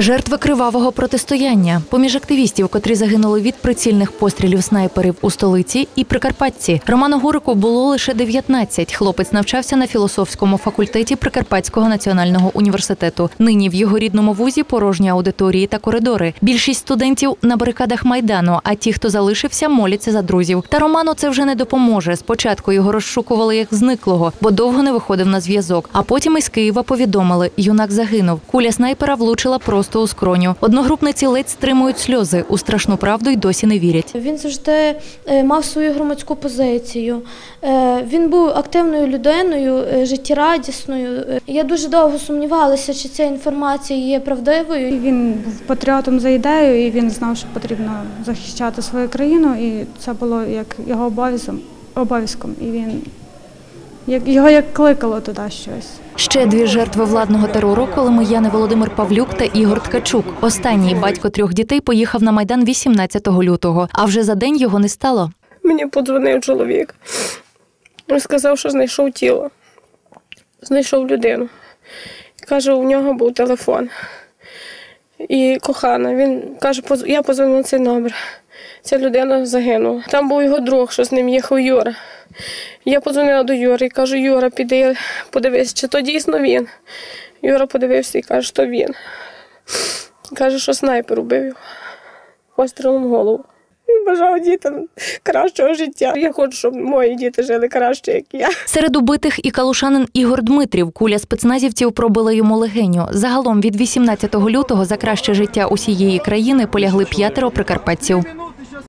Жертви кривавого протистояння поміж активістів, котрі загинули від прицільних пострілів снайперів у столиці і Прикарпатці. Роману Гурику було лише 19. Хлопець навчався на філософському факультеті Прикарпатського національного університету. Нині в його рідному вузі порожні аудиторії та коридори. Більшість студентів на барикадах майдану. А ті, хто залишився, моляться за друзів. Та Роману це вже не допоможе. Спочатку його розшукували як зниклого, бо довго не виходив на зв'язок. А потім із Києва повідомили, юнак загинув. Куля снайпера влучила просто у скроню. Одногрупниці ледь стримують сльози. У страшну правду й досі не вірять. Він завжди е, мав свою громадську позицію. Е, Він був активною людиною, е, життєрадісною. Я дуже довго сумнівалася, чи ця інформація є правдивою. Він був патріотом за ідею, і він знав, що потрібно захищати свою країну, і це було як його обов'язком. обов'язком. І він як його як кликало туди щось. Ще дві жертви владного терору коломияни Володимир Павлюк та Ігор Ткачук. Останній батько трьох дітей поїхав на майдан 18 лютого, а вже за день його не стало. Мені подзвонив чоловік. Він сказав, що знайшов тіло. Знайшов людину. Каже, у нього був телефон. І кохана. Він каже, «Поз- я позвонив на цей номер. Ця людина загинула. Там був його друг, що з ним їхав Юра. Я подзвонила до Юри і кажу, Юра, піди, подивись, чи то дійсно він. Юра подивився і каже, що він. Каже, що снайпер убив пострілом голову. Він бажав дітям кращого життя. Я хочу, щоб мої діти жили краще, як я. Серед убитих і калушанин Ігор Дмитрів. Куля спецназівців пробила йому легеню. Загалом від 18 лютого за краще життя усієї країни полягли п'ятеро прикарпатців.